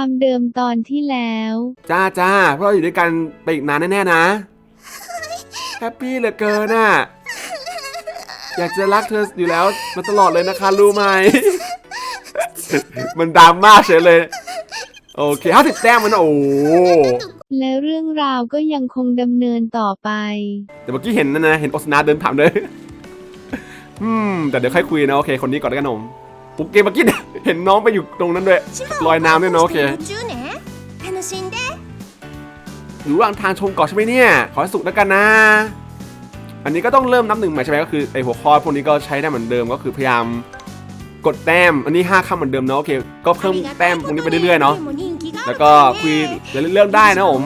ความเดิมตอนที่แล้ว จ้าจ้าเพราะเราอยู่ด้วยกันไปอีกนานแน่ๆนะ แฮปปี้เหลือเกินอะ อยากจะรักเธออยู่แล้วมาตลอดเลยนะคะรู้ไหม มันดราม่าเฉยเลย โอเคห้าสิบแต้มมันโอ้โหและเรื่องราวก็ยังคงดำเนินต่อไป แต่เมื่อกี้เห็นนะนะ เห็นโอสนาเดินผ่านเลย อืม แต่เดี๋ยวค่อยคุยนะ โอเค คนนี้ก่อนแล้วกันหนม ปุ๊กเกมากินเห็นน้องไปอยู่ตรงนั้นด้วยลอยน้ำด้วยเนาะโอเคอยู่ระหว่างทางชมเกาะใช่ไหมเนี่ย ขอให้สุขแล้วกันนะ อันนี้ก็ต้องเริ่มนับหนึ่งใหม่ใช่ไหมก็คือไอหัวข้อพวกนี้ก็ใช้ได้เหมือนเดิมก็คือพยายามกดแต้ม อันนี้ 5คำเหมือนเดิมเนาะโอเค ก็เพิ่มแต้มตรงนี้ไปเรื่อยๆเนาะ แล้วก็คุยเรื่องได้นะผม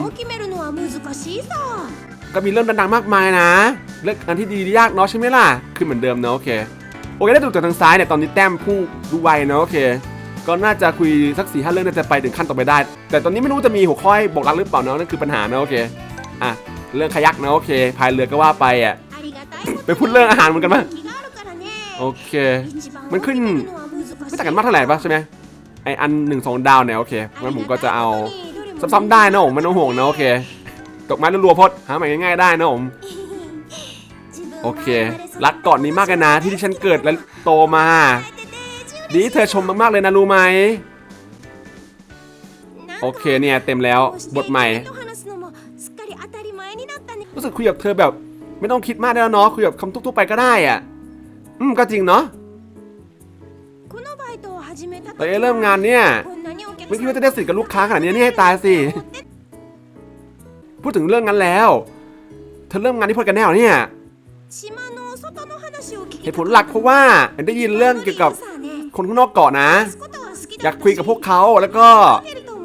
ก็มีเรื่องดังๆมากมายนะ เลือกอันที่ดียากเนาะใช่ไหมล่ะ คือเหมือนเดิมเนาะโอเค โอเคได้ดูจากทางซ้ายเนี่ยตอนนี้แต้มพุ่งดูไวเนาะโอเค ก็น่าจะคุยสักสี่ห้าเรื่องน่าจะไปถึงขั้นต่อไปได้ แต่ตอนนี้ไม่รู้จะมีหัวข้อยบอกรักหรือเปล่าเนาะนั่นคือปัญหาเนาะโอเคอะเรื่องขยักเนาะโอเคพายเรือก็ว่าไปอะไปพูดเรื่องอาหารเหมือนกันมั้ยโอเค มันขึ้นไม่ต่างกันมากเท่าไหร่ป่ะใช่ไหมไออันหนึ่งสองดาวเนี่ยโอเคงั้นผมก็จะเอาซ้ำๆได้นะผมไม่ต้องห่วงนะโอเคตกไม้รัวๆพดหาใหม่ง่ายๆได้นะผม โอเค รักเกาะนี้มากเลยนะที่ที่ฉันเกิดและโตมา ดีที่เธอชมมากๆเลยนะรู้ไหม โอเคเนี่ยเต็มแล้วบทใหม่ รู้สึกคุยกับเธอแบบ ไม่ต้องคิดมากได้แล้วเนาะคุยแบบคำทั่วๆไปก็ได้อะ อืมก็จริงเนาะตอนเริ่มงานเนี่ยไม่คิดว่าจะได้สิทธิ์กับลูกค้าขนาดนี้นี่ให้ตายสิ พูดถึงเรื่องนั้นแล้ว เธอเริ่มงานที่พอดกันแน่หรอเนี่ย เหตุผลหลักเพราะว่าได้ยินเรื่องเกี่ยวกับคนข้างนอกเกาะนะ อยากคุยกับพวกเขาแล้วก็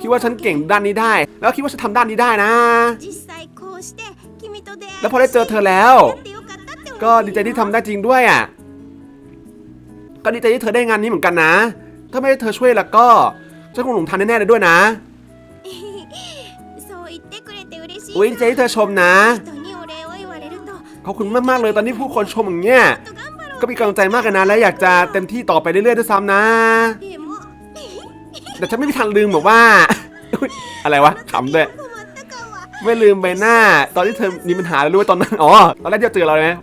คิดว่าฉันเก่งด้านนี้ได้ แล้วคิดว่าฉันทำด้านนี้ได้นะ แล้วพอได้เจอเธอแล้ว ก็ดีใจที่ทำได้จริงด้วยอะก็ดีใจที่เธอได้งานนี้เหมือนกันนะ ถ้าไม่ได้เธอช่วยแล้วก็ฉันคงหลงทางแน่ๆเลยด้วยนะอุ้ยดีใจที่เธอชมนะ ขอบคุณมากๆเลยตอนนี้ผู้คนชมอย่างเงี้ยก็มีกำลังใจมากเลยนะ และอยากจะเต็มที่ต่อไปเรื่อยๆด้วยซ้ำนะ แต่ฉันไม่มีทางลืมแบบว่าอุ๊ยอะไรวะขำด้วยไม่ลืมใบหน้า ตอนที่เธอมีปัญหาแล้วรู้ว่าตอนนั้นอ๋อตอนแรกที่เจอเราเลยนะ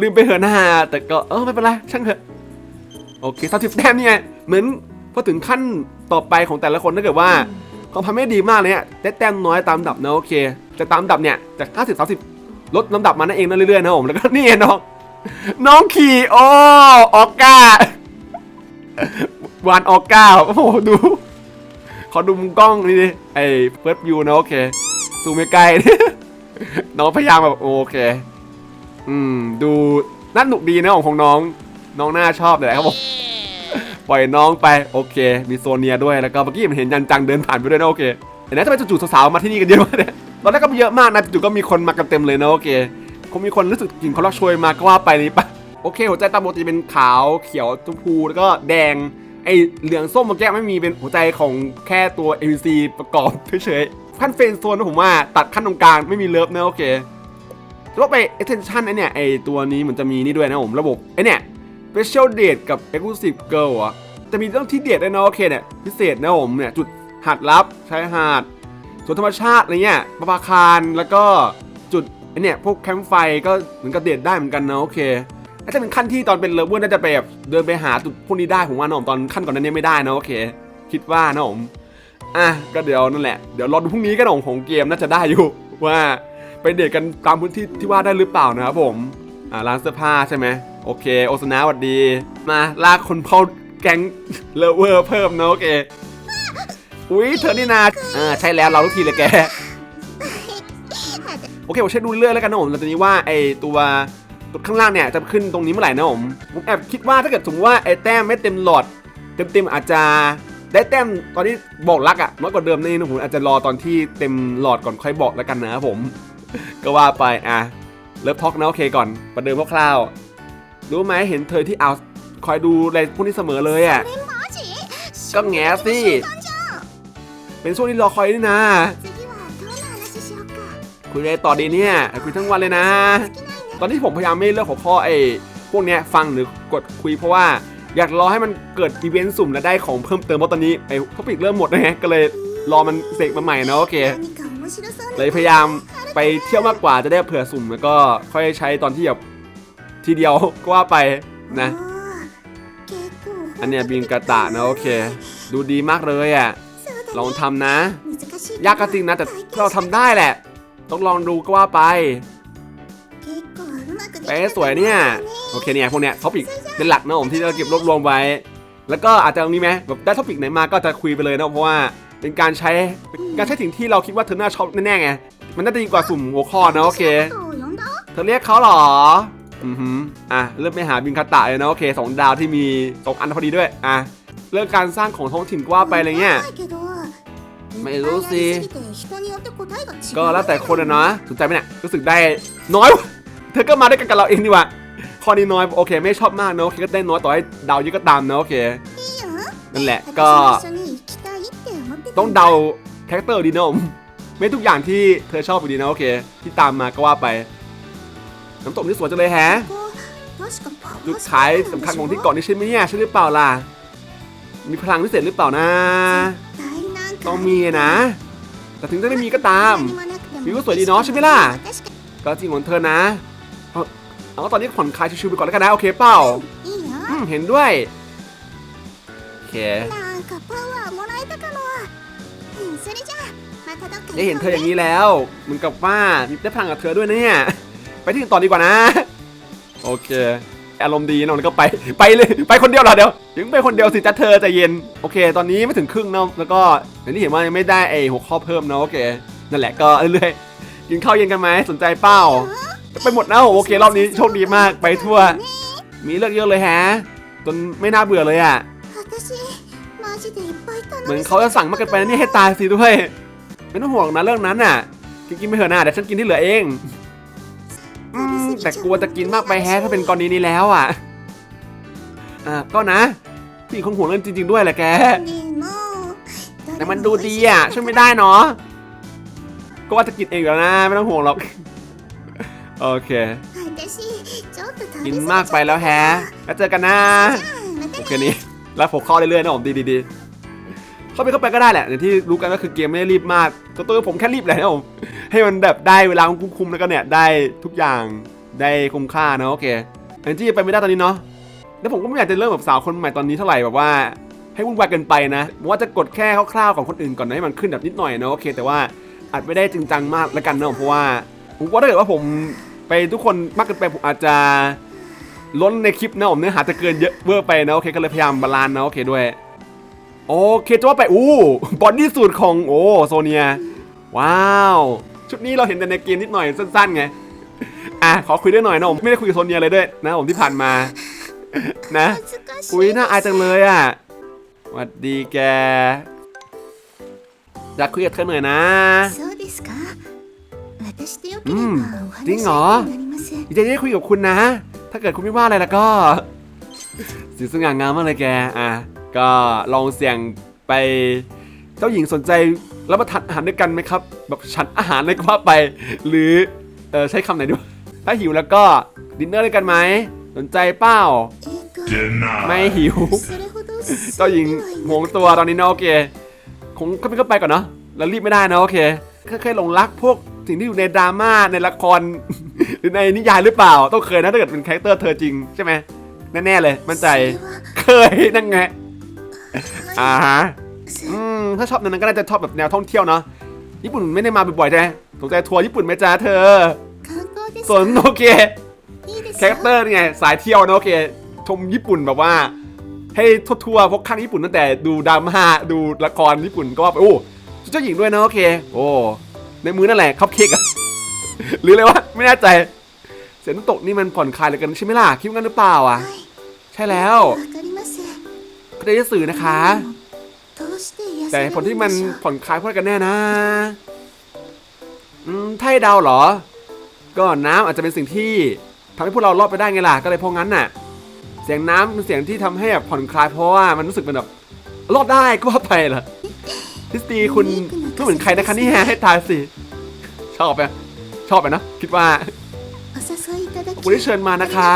ลืมไปเหอะหน้า แต่ก็เออไม่เป็นไรช่างเถอะโอเคสามสิบแต้มนี่ไงเหมือนพอถึงขั้นต่อไปของแต่ละคนถ้าเกิดว่าความทำไม่ดีมากเลยเนี่ยได้แต้มน้อยตามลำดับนะโอเค แต่ตามลำดับเนี่ยจากห้าสิบสามสิบ ลดลำดับมานั่นเองน่ะเรื่อยๆนะผมแล้วก็นี่น้อง น้องขี่โอ้ออกก้าวานออกก้าโอ้โหดูขอดูมุมกล้องนี่ดิไอเฟิร์สวิวนะโอเคซูมไม่ใกลน้องพยายามแบบโอเค อืม ดูน่าหนุกดีนะของของน้อง น้องน่าชอบเลยครับผมปล่อยน้องไปโอเค มีโซเนียด้วยแล้วก็เมื่อกี้มันเห็นยันจังเดินผ่านไปด้วยนะโอเคเห็นไหมทำไมจู่ๆสาวๆมาที่นี่กันเยอะมากเนี่ย ตอนแรกก็มีเยอะมากนะจู่ก็มีคนมากันเต็มเลยนะโอเคคงมีคนรู้สึกกลิ่นเขาลักโชยมาก็ว่าไปนี่ปะโอเค หัวใจตามปกติเป็นขาวเขียวชมพูแล้วก็แดงไอเหลืองส้มเมื่อกี้ไม่มีเป็นหัวใจของแค่ตัว ABC ประกอบเฉยๆขั้นเฟรนด์โซนนะผมว่าตัดขั้นตรงกลางไม่มีเลิฟนะโอเคแล้วไป attention ไอเนี่ยไอตัวนี้เหมือนจะมีนี่ด้วยนะผมระบบไอเนี่ย special date กับ exclusive girl อะจะมีเรื่องที่เด็ดด้วยนะโอเคเนี่ยพิเศษนะผมเนี่ยจุดหาดลับชายหาด สวนธรรมชาติอะไรเงี้ยประภาคารแล้วก็จุดไอเนี่ยพวกแคมป์ไฟก็เหมือนกับเด็ดได้เหมือนกันนะโอเคน่าจะเป็นขั้นที่ตอนเป็นเลเวอร์น่าจะไปแบบเดินไปหาจุดพวกนี้ได้ผมว่านะผมตอนขั้นก่อนนั้นเนี่ยไม่ได้นะโอเค คิดว่านะผมอะก็เดี๋ยวนั่นแหละเดี๋ยวรอดูพรุ่งนี้กันนะผมของเกมน่าจะได้อยู่ว่าไปเดทกันตามพื้นที่ที่ว่าได้หรือเปล่านะครับผมอ่าร้านเสื้อผ้าใช่ไหมโอเค โอซนาสวัสดี มาลากคนเข้าแก๊งเลเวอร์เพิ่มนะโอเค อุ้ยเธอนี่นาอ่าใช่แล้วเราทุกทีเลยแกโอเคผมเช็คดูเรื่อยๆแล้วกันนะผมแล้วตอนนี้ว่าไอตัวตัวข้างล่างเนี่ยจะขึ้นตรงนี้เมื่อไหร่นะผมผมแอบคิดว่าถ้าเกิดสมมติว่าไอแต้มไม่เต็มหลอดเต็มๆอาจจะได้แต้มตอนที่บอกรักอะน้อยกว่าเดิมนี่นะผมอาจจะรอตอนที่เต็มหลอดก่อนค่อยบอกแล้วกันนะครับผม ก็ว่าไปอะเลิฟท็อกนะโอเคก่อนประเดิมคร่าวๆรู้ไหมเห็นเธอที่เอาคอยดูอะไรพวกนี้เสมอเลยอะก็แง่สิ เป็นช่วงที่รอคอยนี่นะคุยอะไรต่อดีเนี่ยคุยทั้งวันเลยนะ ตอนที่ผมพยายามไม่เลือกหัวข้อไอ้พวกเนี้ยฟังหรือกดคุยเพราะว่าอยากรอให้มันเกิดอีเวนต์สุ่มและได้ของเพิ่มเติมเพราะตอนนี้ไอ้ท็อปิกเริ่มหมดนะฮะก็เลยรอมันเสกมาใหม่นะโอเคเลยพยายามไปเที่ยวมากกว่าจะได้เผื่อสุ่มแล้วก็ค่อยใช้ตอนที่แบบทีเดียวก็ว่าไปนะ อันเนี้ยบินกระตะนะโอเค ดูดีมากเลยอะ ลองทำนะ ยากก็จริงนะ แต่เราทำได้แหละ ต้องลองดูก็ว่าไปไปสวยเนี่ย โอเคเนี่ยพวกเนี้ยท็อปิกเป็นหลักนะผมที่เราเก็บรวบรวมไว้ แล้วก็อาจจะตรงนี้ไหมแบบได้ท็อปิกไหนมาก็จะคุยไปเลยนะเพราะว่าเป็นการใช้การใช้สิ่งที่เราคิดว่าเธอหน้าชอบแน่ๆไงมันน่าจะดีกว่าสุ่มหัวข้อนะโอเคเธอเรียกเขาหรออือฮึอะเริ่มไปหาบินคาตะเลยนะโอเคสองดาวที่มีสองอันพอดีด้วยอะเรื่องการสร้างของท้องถิ่นกว่าไปอะไรเงี้ย ไม่รู้สิ ก็แล้วแต่คนนะเนาะสนใจไหมเนี่ยรู้สึกได้น้อยเธอก็มาได้กันกับเราเองดีกว่าข้อนี้น้อยโอเค ไม่ชอบมากเนาะโอเคก็ได้น้อยต่อให้เดาเยอะก็ตามเนาะโอเคนั่นแหละก็ต้องเดาแคคเตอร์ดีนะผมไม่ทุกอย่างที่เธอชอบดีนะโอเค ที่ตามมาก็ว่าไป น้ำตกนี่สวยจังเลยแฮะจุดขายสำคัญของที่เกาะนี้ใช่ไหมเนี่ยใช่หรือเปล่าล่ะมีพลังพิเศษหรือเปล่านะ ต้องมีนะ แต่ถึงจะไม่มีก็ตาม วิวก็สวยดีเนาะใช่ไหมล่ะ ก็จริงของเธอนะเอาตอนนี้ผ่อนคลายชิวๆไปก่อนแล้วกันนะ โอเคเปล่าอืมเห็นด้วย โอเค ได้เห็นเธออย่างนี้แล้วเหมือนกับว่าได้พังกับเธอด้วยนะเนี่ย ไปที่อื่นต่อดีกว่านะ โอเค อารมณ์ดีนะนท์ก็ไปไปเลยไปคนเดียวเหรอเดี๋ยวถึงไปคนเดียวสิจะเธอใจเย็นโอเค ตอนนี้ไม่ถึงครึ่งเนาะแล้วก็อย่างที่เห็นว่ายังไม่ได้ไอหัวข้อเพิ่มเนาะโอเคนั่นแหละก็เรื่อยๆกินข้าวเย็นกันไหมสนใจเป้าไปหมดแล้วโอเครอบนี้โชคดีมากไปทั่ว มีเรื่องเยอะเลยฮะจนไม่น่าเบื่อเลยอะเหมือนเขาจะสั่งมากเกินไปนี่ให้ตายสิด้วยไม่ต้องห่วงนะเรื่องนั้นน่ะกินกินไปเถอะนะเดี๋ยวฉันกินที่เหลือเอง แต่กลัวจะกินมากไปแฮะถ้าเป็นกรณีนี้แล้วอะอ่าก็นะพี่คงห่วงเรื่องจริง ๆ ด้วยแหละแก แต่มันดูดีอะ ช่วยไม่ได้เนาะก็ว่าจะกินเองแล้วนะ ไม่ต้องห่วงหรอก โอเค กินมากไปแล้วแฮะแล้วเจอกันนะโอเคนี้แล้วผมเข้าเรื่อยๆนะผมดีๆเข้าไปเข้าไปก็ได้แหละอย่างที่รู้กันก็คือเกมไม่ได้รีบมากตัวตัวผมแค่รีบแหละนะผม ให้มันแบบได้เวลาคุ้มๆแล้วก็เนี่ยได้ทุกอย่างได้คุ้มค่านะโอเคอย่างที่ไปไม่ได้ตอนนี้เนาะแล้วผมก็ไม่อยากจะเริ่มแบบสาวคนใหม่ตอนนี้เท่าไหร่แบบว่าให้วุ่นวายเกินไปนะผมว่าจะกดแค่คร่าวๆของคนอื่นก่อนนะให้มันขึ้นแบบนิดหน่อยนะโอเค แต่ว่าอาจไม่ได้จริงจังมากแล้วกันเนาะเพราะว่าผมว่าถ้าเกิดว่าผมไปทุกคนมากเกินไปผมอาจจะล้นในคลิปนะผมเนื้อหาจะเกินเยอะเวอร์ไปนะโอเคก็เลยพยายามบาลานซ์นะโอเคด้วยโอเคจะว่าไปอู้บอดี้สูตรของโอ้โซเนีย ว้าว ชุดนี้เราเห็นแต่ในเกมนิดหน่อยสั้นๆไง อะขอคุยด้วยหน่อยนะผมไม่ได้คุยกับโซเนียเลยด้วยนะผมที่ผ่านมา นะ อุ้ยน่าอายจังเลยอะสวัสดีแก อยากคุยกับเธอหน่อยนะ อืมจริงเหรอดีใจะได้คุยกับคุณนะ ถ้าเกิดคุณไม่ว่าอะไรแล้วก็สีสง่างามมากเลยแก อะ ก็ลองเสี่ยงไป เจ้าหญิงสนใจแล้วมาทานอาหารด้วยกันไหมครับ แบบฉันอาหารเลยก็ว่าไป หรือเออใช้คำไหนดีถ้าหิวแล้วก็ดินเนอร์ด้วยกันไหมสนใจเปล่า Deny. ไม่หิว เจ้าหญิงหวงตัวตอนนี้นะโอเค คงเข้าไปเข้าไปก่อนเนาะแล้วรีบไม่ได้เนาะโอเคเคยหลงรักพวกสิ่งที่อยู่ในดราม่าในละคร หรือในนิยายหรือเปล่า ต้องเคยนะถ้าเกิดเป็นคาแรคเตอร์เธอจริงใช่ไหมแน่ๆเลยมั่นใจเคยนั่งไงอ่าฮะ อืมถ้าชอบนั้นก็น่าจะชอบแบบแนวท่องเที่ยวเนาะญี่ปุ่นไม่ได้มาบ่อยๆใช่ไหมสนใจทัวร์ญี่ปุ่นไหมจ้าเธอสนโอเคแคคเตอร์นี่ไงสายเที่ยวนะโอเค ชมญี่ปุ่นแบบว่า ให้ทั่วๆพวกข้างญี่ปุ่นตั้งแต่ดูดราม่าดูละครญี่ปุ่นก็โอ้เจ้าหญิงด้วยนะโอเค โอ้ในมือนั่นแหละคัพเค้กหรืออะไรวะไม่แน่ใจเสียน้ำตกนี่มันผ่อนคลายเลยกันใช่ไหมล่ะคิดงั้นหรือเปล่าอะ ใช่แล้วคดีสื่อนะคะ แต่ผลที่มันผ่อนคลายพื่กันแน่นะถ้าให้เดาเหรอ ก็น้ำอาจจะเป็นสิ่งที่ทำให้พวกเรารอดไปได้ไงล่ะ ก็เลยเพราะงั้นน่ะ เสียงน้ำเป็นเสียงที่ทำให้แบบผ่อนคลายเพราะว่ามันรู้สึกเป็นแบบรอดได้ก็ว่าไปล่ะทิสตีคุณก็เหมือนใครนะคะนี่แฮะให้ทายสิ ชอบไหมชอบไหมนะคิดว่าคุณได้เชิญมานะคะ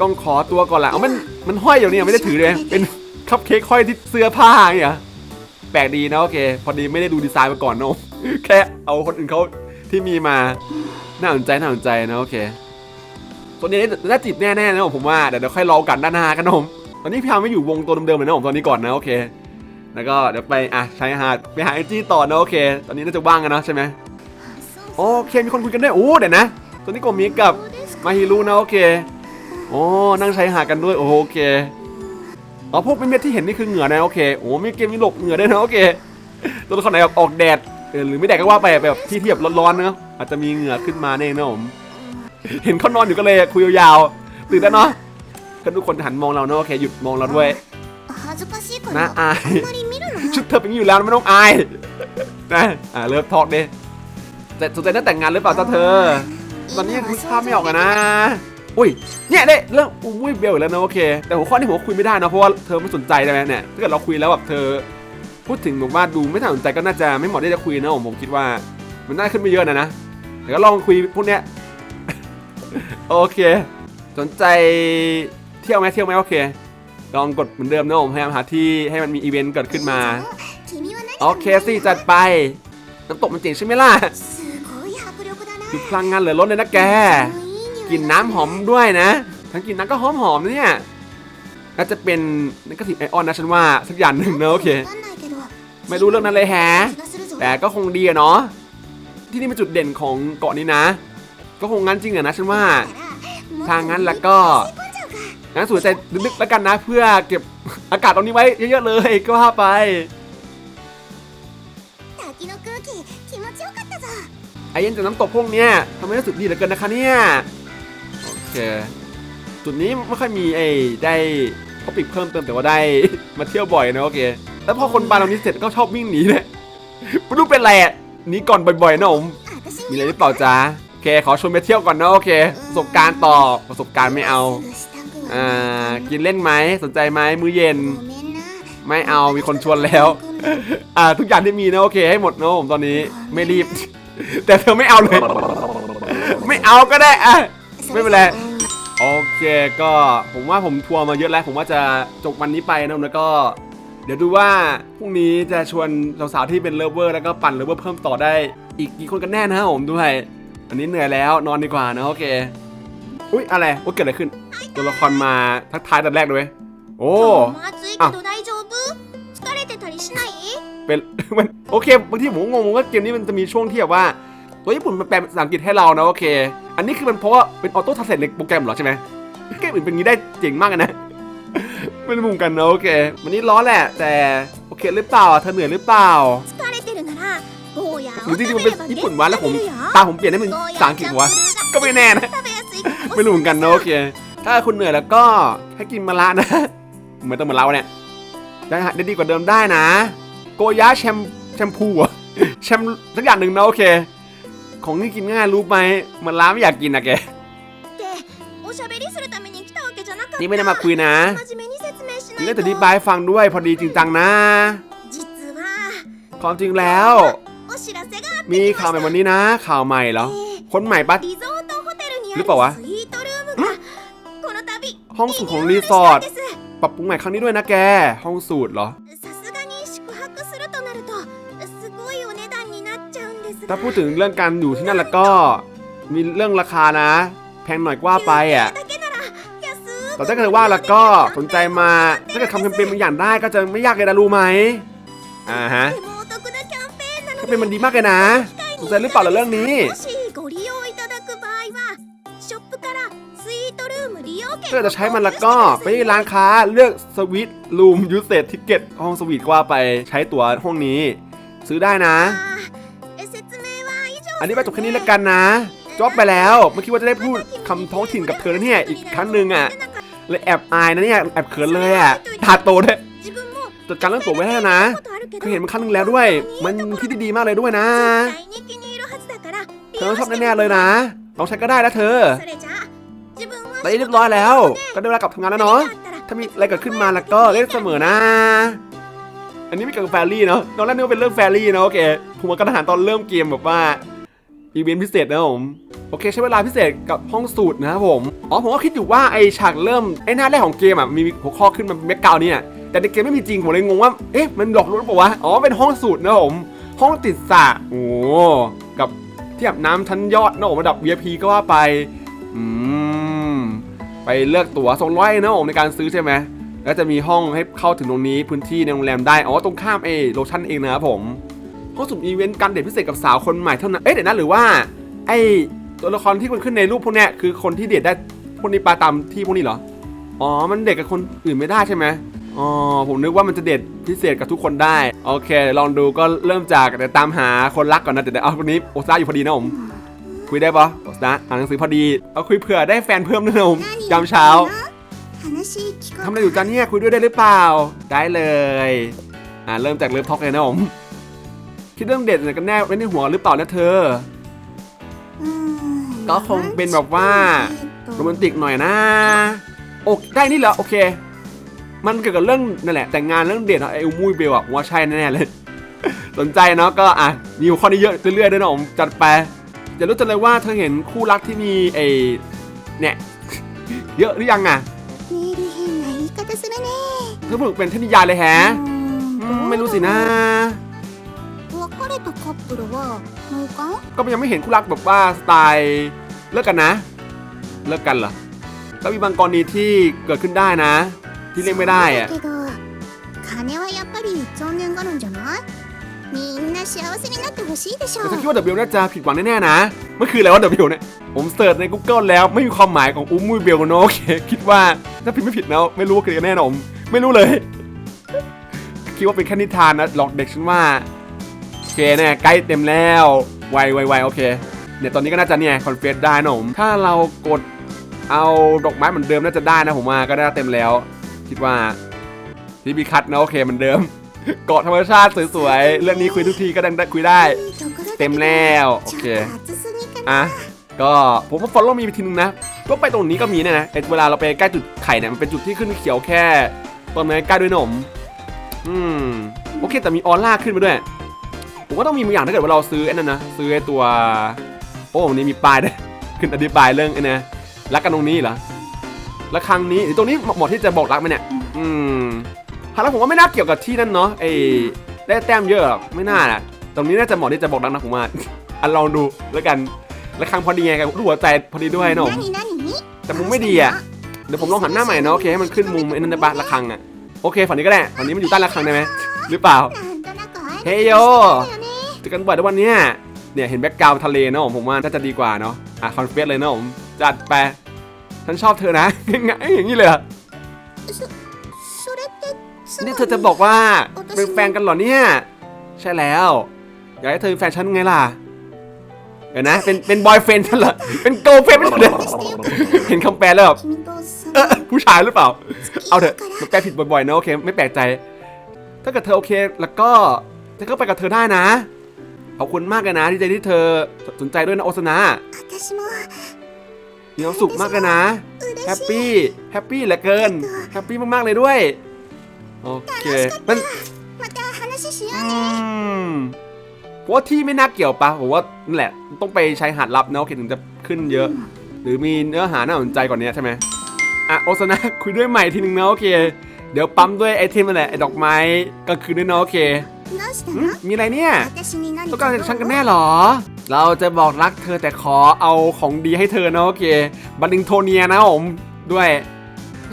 กองขอตัวก่อนละเอามันมันห้อยอยู่เนี่ยไม่ได้ถือเลยเป็น คัพเค้กห้อยที่เสื้อผ้าเนี่ยแปลกดีนะโอเค พอดีไม่ได้ดูดีไซน์มาก่อนเนาะแค่เอาคนอื่นเขาที่มีมา น่าสนใจน่าสนใจนะโอเค ตัวนี้จะาจิบแน่ๆนะผมว่าเดี๋ยวเดี๋ยวค่อยรอกันด้านหน้ากันนะผมตอนนี้พี่ฮาไม่อยู่วงตัวเดิมๆเลยนะผมตอนนี้ก่อนนะโอเค แล้วก็เดี๋ยวไปอะใช้หาดไปหาไอจีต่อนะโอเค ตอนนี้น่าจะว่างกันนะใช่ไหมโอเคมีคนคุยกันด้วยโอ้เดี๋ยวนะตอนนี้โกมีกับมาฮิรุนะโอเคโอ้นั่งใช้หาดกันด้วยโอเค เอาพวกเม็ดที่เห็นนี่คือเหงื่อนะโอเคโอ้มีเกมมีหลบเหงื่อได้นะโอเคตัวละครไหนแบบออกแดดหรือไม่แดดก็ว่าไปแบบที่เทียบร้อนๆนะอาจจะมีเหงื่อขึ้นมาแน่นะผมเห็นเขานอนอยู่ก็เลยคุยยาวๆตื่นได้เนาะก็ทุกคนหันมองเราเนาะโอเคหยุดมองเราด้วยนะอายชุดเธอเป็นอยู่แล้วไม่ต้องอายนะอ่าเลิฟทอกเด้แต่สนใจน่าแต่งงานหรือเปล่าเจ้าเธอ ตอนนี้คุณภาพไม่ออกนะ อุ้ยเนี่ยได้เรื่องอุ้ยเบลแล้วนะโอเค แต่หัวข้อนี้ผมคุยไม่ได้นะเพราะว่าเธอไม่สนใจใช่ไหมเนี่ยถ้าเกิดเราคุยแล้วแบบเธอ พูดถึงบอกว่าดูไม่สนใจก็น่าจะไม่เหมาะที่จะคุยนะผมผมคิดว่า มันน่าขึ้นไปเยอะนะนะแต่ก็ลองคุยพวกเนี้ยโอเค สนใจเที่ยวไหมเที่ยวไหมโอเค ลองกดเหมือนเดิมนะผมพยายามหาที่ให้มันมีอีเวนต์เกิดขึ้นมาโอเคสิจัดไปน้ำตกมันเจ๋งใช่ไหมล่ะดูพลังงานเหลือล้นเลยนะแก กลิ่นน้ำหอมด้วยนะ ทั้งกลิ่นน้ำก็หอมหอมนเนี่ยน่าจะเป็นนักสิบไอออนนะฉันว่าสักอย่างหนึ่งนะโอเค ไม่รู้เรื่องนั้นเลยแฮะ แต่ก็คงดีอะเนาะที่นี่เป็นจุดเด่นของเกาะนี้นะ ก็คงงั้นจริงอะนะฉันว่าทางงั้นแล้วก็งั้นสูดใจลึกๆแล้วกันนะ เพื่อเก็บอากาศตรงนี้ไว้เยอะๆเลยก็ว่าไปไอเย็นจากน้ำตกพวกเนี้ยทำให้รู้สึกดีเหลือเกินนะคะเนี่ย คจุดนี้ไม่ค่อยมีไอ้ได้ก็ปิดเพิ่มเติมแต่ว่าได้ มาเที่ยวบ่อยนะโอเค แล้วพอคนบานตรงนี้เสร็จก็ชอบวิ่งหนีเนี่ยไม่รู้เป็นไรอะหนีก่อนบ่อยๆนะผมมีอะไรหรือเปล่าจ๊ะโอเคขอชวนไปเที่ยวก่อนนะโอเคประสบการณ์ต่อประสบการณ์ไม่เอาอ่ากินเล่นไหมสนใจไหมมื้อเย็น ไม่เอามีคนชวนแล้ว อ่าทุกอย่างที่มีนะโอเค ให้หมดนะผมตอนนี้ไม่รีบ แต่เธอไม่เอาเลย ไม่เอาก็ได้อะไม่เป็นไร โอเคก็ผมว่าผมทัวร์มาเยอะแล้ว ผมว่าจะจบวันนี้ไปนะแล้วก็ เดี๋ยวดูว่าพรุ่งนี้จะชวนสาวๆที่เป็นเลเวอร์แล้วก็ปั่นเลเวอร์เพิ่มต่อได้อีกกี่คนกันแน่นะครัผมด้วย อันนี้เหนื่อยแล้วนอนดีกว่านะโอเค อุ้ยอะไรว่าเกิดอะไรขึ้น ตัวละครมาทักทายตอนแรกด้วยโอ้เป็นมันโอเคบางทีผมงงว่าเกมนี้มันจะมีช่วงที่แบบว่า ตัวญี่ปุ่นมันแปลภาษาอังกฤษให้เรานะโอเค อันนี้คือมันเพราะว่าเป็นออโต้ทัสเซตในโปรแกรมเหรอใช่ไหมเกมอื่นเป็นงี้ได้เจ๋งมากนะเป็นมุมกันนะโอเค วันนี้ร้อนแหละแต่โอเคหรือเปล่าเธอเหนื่อยหรือเปล่าหรือจริงๆมันเป็นญี่ปุ่นวะแล้วผมตาผมเปลี่ยนให้เป็นภาษาอังกฤษวะก็ไม่แน่นะไม่รู้เหมือนกันนะโอเค ถ้าคุณเหนื่อยแล้วก็ให้กินมะระนะเหมือนต้องเหมือนเราเนี่ยได้ดีกว่าเดิมได้นะ โกย่าแชมแชมพูอะแชมสักอย่างหนึ่งนะโอเค ของที่กินง่ายรู้ไหมมันร้านไม่อยากกินนะแกนี่ไม่ได้มาคุยนะนี่ก็จะอธิบายฟังด้วยพอดีจริงจังนะความจริงแล้ว มีข่าวใหม่วันนี้นะ ข่าวใหม่เหรอ คนใหม่ปะหรือเปล่าวะห้องสูตรของรีสอร์ทปรับปรุงใหม่ครั้งนี้ด้วยนะแก ห้องสูตรเหรอ ถ้าพูดถึงเรื่องการอยู่ที่นั่นแล้วก็ มีเรื่องราคานะ แพงหน่อยกว่าไปอะแต่ถ้าเกิดว่าแล้วก็สนใจมาถ้าเกิดทำแคมเปญบางอย่างได้ก็จะไม่ยากเลยนะรู้ไหมอ่าฮะแคมเปญมันดีมากเลยนะสนใจหรือเปล่าเรื่องนี้ถ้าเกิจะใช้มันแล้วก็ไปร้านค้าเลือกสวิตลูมยูเซตทิเก็ตห้องสวีทว่าไปใช้ตั๋วห้องนี้ ซื้อได้นะ อันนี้ไปจบแค่นี้แล้วกันนะจบไปแล้วเมื่อกี้ว่าจะได้พูดคำท้องถิ่นกับเธอแล้วเนี่ยอีกครั้งหนึ่งอะเลยแอบอายนะเนี่ยแอบเขินเลยอะทาโตด้วยจัดการเรื่องตัวไว้ให้วนะเคยเห็นมันครั้งนึงแล้วด้วย มันที่ดีมากเลยด้วยนะเธอชอบแน่ๆเลยนะลองใช้ก็ได้นะเธอตอนนี้เรียบร้อยแล้ว ก็ได้เวลากลับทำงานแล้วเนาะถ้ามีอะไรเกิดขึ้นมาแล้วก็เล่นเสมอนะ อันนี้ไม่เกี่ยวกับแฟรี่เนาะน้องเล่นนี่เป็นเรื่องแฟรี่เนาะโอเคผมก็ทหารตอนเริ่มเกมแบบว่า อีเวนต์พิเศษนะผม โอเคใช้เวลาพิเศษกับห้องสูตรนะครับผม อ๋อผมก็คิดอยู่ว่าไอฉากเริ่มไอหน้าแรกของเกมอะมีหัวข้อขึ้นมาแบ็กกาวนี่อะแต่ในเกมไม่มีจริงผมเลยงงว่า เอ๊ะมันหลอกลวงหรือเปล่าวะ อ๋อเป็นห้องสูตรนะผม ห้องติดสระโอ้กับที่อาบน้ำชั้นยอดนะผมระดับ VIP ก็ว่าไปอืมไปเลือกตั๋วสองร้อยนะผมในการซื้อใช่ไหมแล้วจะมีห้องให้เข้าถึงตรงนี้พื้นที่ในโรงแรมได้ อ๋อตรงข้ามเอโลชั่นเองนะครับผม ขาสุ่มอีเวนต์การเดทพิเศษกับสาวคนใหม่เท่านั้น เอ๊ะเดี๋ยวนะหรือว่า ไอตัวละครที่มันขึ้นในรูปพวกนี้คือคนที่เดทได้พวกนี้ปลาตามที่พวกนี้เหรอ อ๋อ มันเดทกับคนอื่นไม่ได้ใช่ไหมอ๋อ ผมนึกว่ามันจะเดทพิเศษกับทุกคนได้ โอเค ลองดูก็เริ่มจากเดี๋ยวตามหาคนรักก่อนนะเดี๋ยวเอาคนนี้โอซ่าอยู่พอดีนะผม คุยได้ปะโอซ่าอ่านหนังสือพอดี เอาคุยเผื่อได้แฟนเพิ่มนะผมยามเช้าทำอะไรอยู่จันเนี่ยคุยด้วยได้หรือเปล่า ได้เลย อ่าเริ่มจากเลิฟท็อกเลยนะผม คิดเรื่องเด็ดอะไรกันแน่ไว้ในหัวหรือเปล่านะเธอ ก็คงเป็นแบบว่าโรแมนติกหน่อยนะ โอ้ได้นี่เหรอโอเค มันเกี่ยวกับเรื่องนั่นแหละ แต่งงานเรื่องเด็ดนะไอ้มุ้ยเบลอะว่าใช่แน่เลย สนใจเนาะก็อะมีข้อนี้เยอะเรื่อยๆด้วยนะผมจัดไปอย่ารู้จักเลยว่าเธอเห็นคู่รักที่มีไอ้เนี่ยเยอะหรือยังอะไม่ดีเธอบอกเป็นเทนนิยาเลยแฮะไม่รู้สินะ 別れたカップルはもうかん ก็ยังไม่เห็นคู่รักแบบว่าสไตล์เลิกกันนะ เลิกกันเหรอก็มีบางกรณีที่เกิดขึ้นได้นะ ที่เลี่ยงไม่ได้อะ そうだけど金はやっぱり残念がるんじゃないみんな幸せになってほしいでしょ แต่ฉันคิดว่าเดบิวน่าจะผิดหวังแน่ๆนะมันคืออะไรวะเดบิวเนี่ย ผมเสิร์ชใน Google แล้วไม่มีความหมายของอุ้มมุยเบลเนอะโอเค คิดว่าถ้าพิมพ์ไม่ผิดนะไม่รู้ว่าคือกันแน่นะผมไม่รู้เลย คิดว่าเป็นแค่นิทานนะหลอกเด็กฉันว่าโอ เคเนี่ใกล้เต็มแล้ว ไวไวไวโอเค เนี่ยตอนนี้ก็น่าจะเนี่ยคอนเฟสได้นะผม ถ้าเรากดเอาดอกไม้เหมือนเดิมน่าจะได้นะผมมาก็ได้เต็มแล้ว คิดว่าที่มีคัดนะโอเคเหมือนเดิม เกาะธรรมชาติสวยๆ เรื่องนี้คุยทุกทีก็ดังคุยได้ เต็มแล้วโอเคอะก็ผมว่าฟอลโล่มีไปทีนึงนะก็ไปตรงนี้ก็มีเนี่ยนะเวลาเราไปใกล้จุดไข่เนี่ยมันเป็นจุดที่ขึ้นเขียวแค่ตอนนี้ใกล้ด้วยนม อืม โอเคแต่มีออร่าขึ้นมาด้วย ผมก็ต้องมีบางอย่างถ้าเกิดว่าเราซื้อไอ้นั่นนะซื้อไอ้ตัวโอ้วันี้มีปลายด้ขึ้นอธิบายเรื่องไอ้นี่รักกันตรงนี้เหรอละครั้งนี้หรือตรงนี้เหมาะที่จะบอกรักไหมเนี่ย อืมฮาแล้ผมว่าไม่น่าเกี่ยวกับที่นั่นเนาะไอ้ได้แต้มเยอะไม่น่านะตรงนี้น่าจะเหมาะที่จะบอกรักนะผมว่าอันลองดูแล้วกันละครั้งพอดีไงกับหัวใจพอดีด้วยเนาะแต่มุมไม่ดีอะเดี๋ยวผมลองหันหน้าใหม่เนาะโอเคให้มันขึ้นมุมไอ้นั่นนะปะละครั้งอะโอเคฝั่งนี้ก็ได้ฝั่งนี้มันอยู่ใต้ละครั้งได้ไหมหรือเปล่า เฮโยเจอกันบ่อยทุกวันเนี้ยเนี่ยเห็นแบ็กกราวทะเลเนาะผมว่าน่าจะดีกว่าเนาะอะคอนเฟสเลยเนาะผมจัดไปฉันชอบเธอนะง่ายอย่างนี้เลยอะนี่เธอจะบอกว่าเป็นแฟนกันเหรอเนี่ยใช่แล้วอยากให้เธอแฟนฉันไงล่ะเดี๋ยวนะเป็นเป็นบอยเฟนฉันเหรอเป็นโกเฟนไม่หมดเห็นคำแปลแล้วแบบผู้ชายหรือเปล่า เอาเถอะแปลผิดบ่อยๆเนาะโอเค ไม่แปลกใจ ถ้าเกิดเธอโอเคแล้วก็ เธอก็ไปกับเธอได้นะ ขอบคุณมากเลยนะที่ใจที่เธอสนใจด้วยนะโอซานะ 私も มีความสุขมากเลยนะ แฮป 嬉しい ปี้ แฮปปี้เหลือเกิน แฮปปี้มากๆเลยด้วย โอเคมัน また話しよう อื ね มผมว่าที่ไม่น่าเกี่ยวปะผมว่านั่นแหละ ต้องไปชายหาดลับนะโอเคถึงจะขึ้นเยอะ หรือมีเนื้อหาน่าสนใจกว่านี้ใช่ไหมอ่ะโอซานะ คุยด้วยใหม่ทีนึงนะโอเค เดี๋ยวปั๊มด้วยไอเทมนั่นแหละไอดอกไม้กลางคืนด้วยนะโอเค どうした หึ の มีอะไรเนี่ยต้องการฉันกันแน่หรอ เราจะบอกรักเธอแต่ขอเอาของดีให้เธอนะโอเค บันดิงโทเนียนะผมด้วย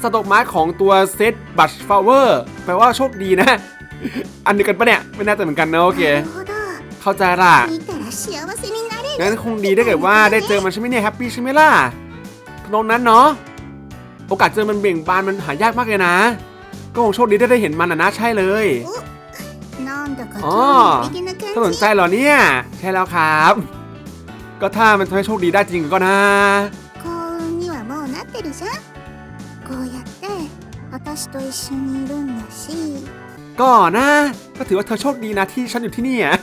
สตอกไม้ของตัวเซตบัชฟลาเวอร์แปลว่าโชคดีนะ อันเดียวกันปะเนี่ย ไม่น่าจะเหมือนกันนะโอเค เข้าใจละงั้นคงดีได้เกิดว่าได้เจอมันใช่ไหมเนี่ยแฮปปี้ใช่ไหมล่ะตรงนั้นเนาะโอกาสเจอมันเบ่งบานมันหายากมากเลยนะ ก็คงโชคดีได้ได้เห็นมันนะนะใช่เลย อ๋อถ้สนใจเหรอเนี่ย ใช่แล้วครับ ก็ถ้ามันทำให้โชคดีได้จริงก็นะก็นะ ก็ถือว่าเธอโชคดีนะที่ฉันอยู่ที่นี่อะ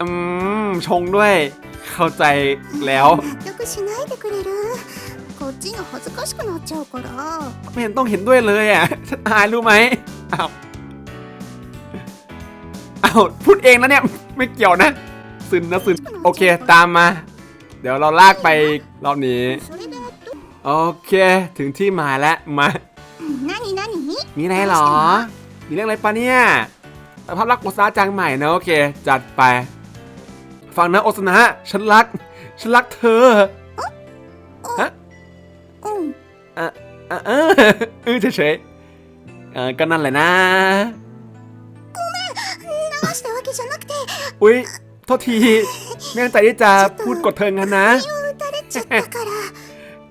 อืม ชงด้วย เข้าใจแล้วก็ไม่เห็นต้องเห็นด้วยเลยอะฉันอายรู้ไหมอ้าว อาพูดเองนะเนี่ย ไม่เกี่ยวนะซึนนะซึนโอเคตามมา เดี๋ยวเราลากไปรอบนี้ โอเค ถึงที่หมายแล้วมา มีอะไรหรอ มีเรื่องอะไรปะเนี่ยสภาพรักษณ์โอซาจังใหม่นะโอเค จัดไป ฟังนะโอซนะฉันรัก ฉันรักเธอฮะอะอะเออเฉยๆก็นั่นแหละนะ 直したわけじゃなくて อุ๊ย โทษทีไม่ตั้งใจที่จะพูดกดเธองั้นนะ 打たれちゃったから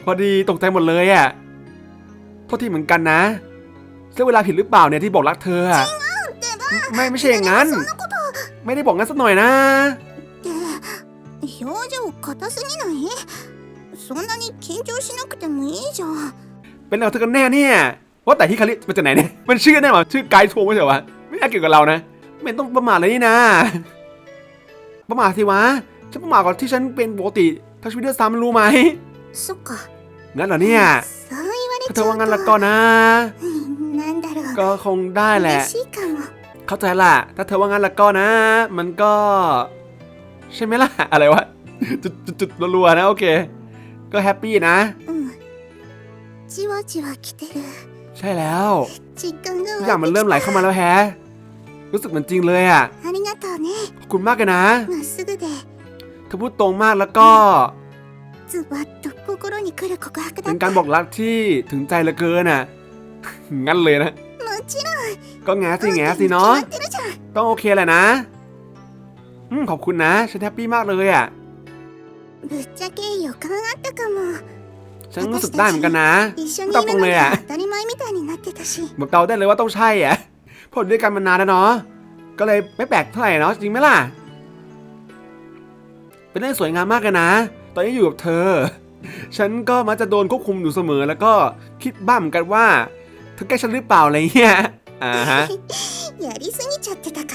พอดีตกใจหมดเลยอ่ะ โทษทีเหมือนกันนะเสียเวลาผิดหรือเปล่าเนี่ยที่บอกรักเธออะไม่ไม่ใช่อย่างนั้น そんなこと ไม่ได้บอกงั้นสักหน่อยนะ って表情硬すぎないそんなに緊張しなくてもいいじゃん เป็นเราเธอกันแน่เนี่ย ว่าแต่ฮิคาริมาจากไหนเนี่ย มันชื่อแน่หรอชื่อไกด์โทรไม่ใช่เหรอวะ ไม่น่าเกี่ยวกับเรานะ ไม่ต้องประมาทเลยนี่นะประมาทสิวะฉันประมาทก่อนที่ฉันเป็นปกติทั้งชีวิตด้วยซามรู้ไหมสุกะงั้นเหรอเนี่ยถ้าเธอว่างั้นละก็นะก็คงได้แหละ เข้าใจละถ้าเธอว่างั้นละก็นะ มันก็ ใช่ไหมล่ะ อะไรวะ จุดๆรัวๆนะโอเค ก็แฮปปี้นะใช่แล้ว อย่างมันเริ่มไหลเข้ามาแล้วแฮ รู้สึกเหมือนจริงเลยอ่ะ ありがとうね ขอบคุณมากเลยนะ まっすぐで เธอพูดตรงมากแล้วก็ ズバッと心に来る告白 เป็ だ น った การบอกรักที่ถึงใจเหลือเกินอ่ะ งั้นเลยนะ もちろん ก็แงสิแงสิ 決 เนาะ まってるじゃん ต้องโอเคแหละนะ อืมขอบคุณนะ ฉันแฮปปี้มากเลยอ่ะ ぶっちゃけ予感あったかも ฉันรู้สึกได้เหมือนกันนะ 一緒にい ตอบ る ตรง の เลย が อะ 当たり前みたいになってたし บอกเดาได้เลยว่าต้องใช่อ่ะเ พราะอยู่ด้วยกันมานานแล้วเนาะ ก็เลยไม่แปลกเท่าไหร่เนาะจริงไหมล่ะ เป็นเรื่องสวยงามมากเลยนะ ตอนนี้อยู่กับเธอ ฉันก็มักจะโดนควบคุมอยู่เสมอ แล้วก็คิดบ้างเหมือนกันว่าเธอใกล้ฉันหรือเปล่าอะไรเงี้ย อ่าฮะ やりすぎちゃってたか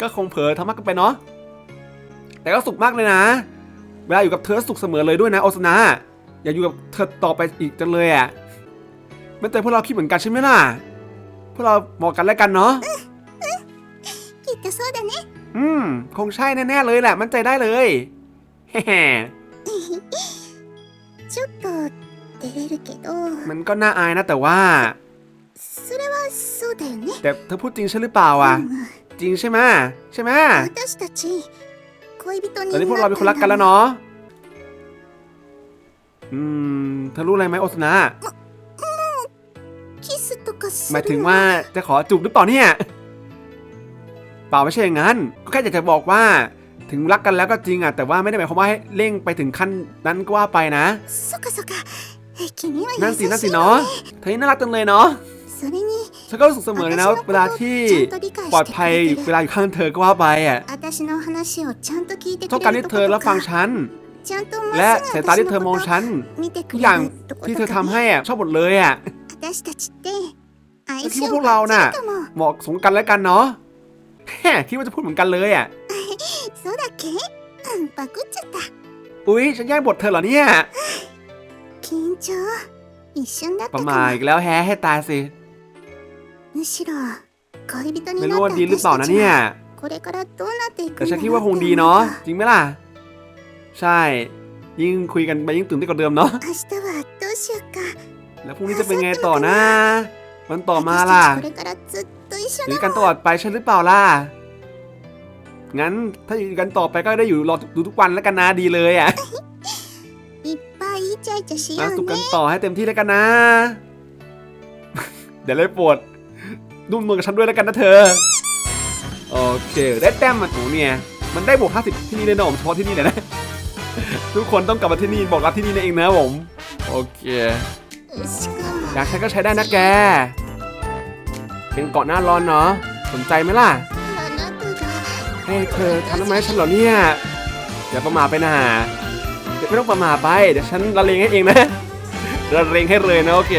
ก็คงเผลอทำมากกันไปเนาะ แต่ก็สุขมากเลยนะ เวลาอยู่กับเธอสุขเสมอเลยด้วยนะโอซานะอย่าอยู่กับเธอต่อไปอีกจังเลยอะ่ะไม่แต่พวกเราคิดเหมือนกันใช่ไหมล่ะ พวกเราเหมาะกันแล้วกันเนาะ きっとそうだね อืม คงใช่แน่ๆเลยแหละ มั่นใจได้เลย แฮ่ ちょっと照れるけど ๆมันก็น่าอายนะแต่ว่า それはそうだよね แต่เธอพูดจริงใช่หรือเปล่าอ่ะ うん จริงใช่ไหมใช่ไหม 私たち恋人に ตอนนี้พวกเรา な เป็น っ คน た รักกันแล้ว んだ เนาะ อืม เธอรู้อะไรไหมโอซานะ キ スとかす หมาย る ถึง の ว่าจะขอจูบหรือเปล่าเนี่ย เปล่าไม่ใช่อย่างนั้น ก็แค่อยากจะบอกว่า ถึงรักกันแล้วก็จริงอ่ะ แต่ว่าไม่ได้หมายความว่าให้เร่งไปถึงขั้นนั้นก็ว่าไปนะ そっかそっかえ君は นั่ 優 น し สินั่น い สิ の เนาะ ね เธอนี่น่ารักจังเลยเนาะ それに ฉันก็รู้สึกเสมอเลยนะ 私のこと เวลาที่ ちゃんと理解 ปลอด してく ภัย れて เว る ลาอยู่ข้างเธอก็ว่าไปอ่ะ 私の話をちゃんと聞いて ชอบ く การ れ ที่ ると เธ こ อ と รับฟัง か ฉัน ちゃんとま และ っ สาย すぐ ตา 私 ที่ の เธอมอง こと ฉัน 見てく ทุก れ อย่าง るとこ ที่ と เธอ か ทำ ね ให้อ่ะชอบหมดเลยอ่ะ 私たちって ก็คิดว่าพวกเราน่ะเหมาะสมกันแล้วกันเนาะแหมคิดว่าจะพูดเหมือนกันเลยอะโะอุ๊ย ฉันแย่งบทเธอเหรอเนี่ยประมาอีกแล้วแฮให้ตายสิไม่รู้ว่าดีหรือเปล่านะเนี่ยแต่ฉันคิดว่าคงดีเนาะจริงไหมล่ะ ใช่ ยิ่งคุยกันไปยิ่งตื่นเต้นกว่าเดิมเนาะแล้วพรุ่งนี้จะเป็นไงต่อนะ วันต่อมาล่ะอยู่กันตลอดไปใช่หรือเปล่าล่ะ งั้นถ้าอยู่กันต่อไปก็ได้อยู่รอดูทุกวันแล้วกันนะดีเลยอะนะสุกกันต่อให้เต็มที่แล้วกันนะ เดี๋ยวเลยปวดนุ่มนวลกับฉันด้วยแล้วกันนะเธอ โอเคได้แต้มมาหนูเนี่ย มันได้บวสิบที่นี่เลยนะผมเฉพาะที่นี่เลยนะ ทุกคนต้องกลับมาที่นี่บอกรับที่นี่นะเองนะผม โอเค อยากใช้ก็ใช้ได้นะแก เป็นเกาะหน้าร้อนเนาะสนใจไหมล่ะเฮ้ยเธอทำทำไมฉันเหรอเนี่ยอย่าประมาทไปนะเดี๋ยวไม่ต้องประมาทไป เดี๋ยวฉันระเลงให้เองนะระเลงให้เลยนะโอเค